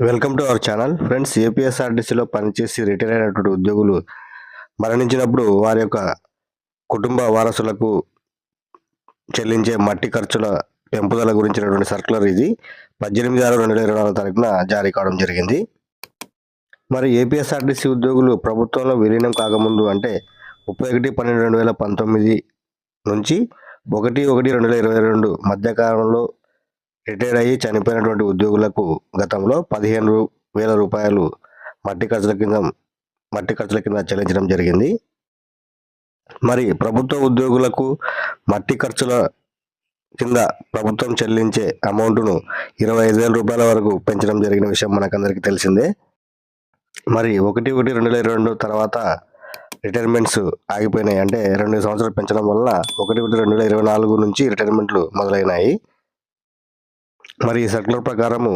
Welcome to our channel friends ఏపీఎస్ఆర్టీసీలో పనిచేసి retire అయినటువంటి ఉద్యోగులు మరణించినప్పుడు వారి యొక్క కుటుంబ వారసులకు చెల్లించే మట్టి ఖర్చుల పెంపుదల గురించినటువంటి సర్కులర్ ఇది. పద్దెనిమిది ఆరు రెండు వేల ఇరవై నాలుగు తారీఖున జారీ కావడం జరిగింది. మరి ఏపీఎస్ఆర్టీసీ ఉద్యోగులు ప్రభుత్వంలో విలీనం కాకముందు అంటే ముప్పై ఒకటి పన్నెండు రెండు వేల పంతొమ్మిది నుంచి ఒకటి ఒకటి రెండు వేల ఇరవై రెండు మధ్యకాలంలో రిటైర్ అయ్యి చనిపోయినటువంటి ఉద్యోగులకు గతంలో పదిహేను వేల రూపాయలు మట్టి ఖర్చుల కింద మట్టి ఖర్చుల కింద చెల్లించడం జరిగింది. మరి ప్రభుత్వ ఉద్యోగులకు మట్టి ఖర్చుల కింద ప్రభుత్వం చెల్లించే అమౌంట్ను ఇరవై ఐదు వేల రూపాయల వరకు పెంచడం జరిగిన విషయం మనకందరికీ తెలిసిందే. మరి ఒకటి ఒకటి రెండు వేల ఇరవై రెండు తర్వాత రిటైర్మెంట్స్ ఆగిపోయినాయి. అంటే రెండు సంవత్సరాలు పెంచడం వల్ల ఒకటి ఒకటి రెండు వేల ఇరవై నాలుగు నుంచి రిటైర్మెంట్లు మొదలైనాయి. మరి ఈ సర్కులర్ ప్రకారము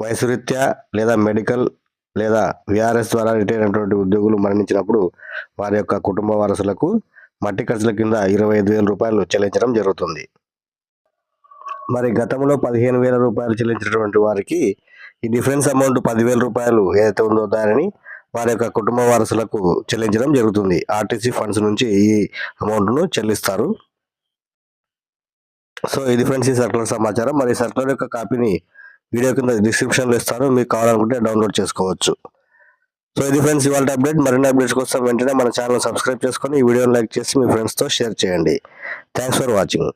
వయసురీత్యా లేదా మెడికల్ లేదా విఆర్ఎస్ ద్వారా రిటైర్ అయినటువంటి ఉద్యోగులు మరణించినప్పుడు వారి యొక్క కుటుంబ వారసులకు మట్టి ఖర్చుల కింద ఇరవై ఐదు వేల రూపాయలు చెల్లించడం జరుగుతుంది. మరి గతంలో పదిహేను వేల రూపాయలు చెల్లించినటువంటి వారికి ఈ డిఫరెన్స్ అమౌంట్ పదివేల రూపాయలు ఏదైతే ఉందో దానిని వారి యొక్క కుటుంబ వారసులకు చెల్లించడం జరుగుతుంది. ఆర్టీసీ ఫండ్స్ నుంచి ఈ అమౌంట్ను చెల్లిస్తారు. సో ఇది ఫ్రెండ్స్ ఈ సర్కులర్ సమాచారం. మరి సర్కులర్ యొక్క కాపీని వీడియో కింద డిస్క్రిప్షన్లో ఇస్తాను. మీకు కావాలనుకుంటే డౌన్లోడ్ చేసుకోవచ్చు. సో ఇది ఫ్రెండ్స్ ఇవాళ అప్డేట్. మరిన్ని అప్డేట్స్ కోసం వెంటనే మన ఛానల్ సబ్స్క్రైబ్ చేసుకొని ఈ వీడియోని లైక్ చేసి మీ ఫ్రెండ్స్తో షేర్ చేయండి. Thanks for watching.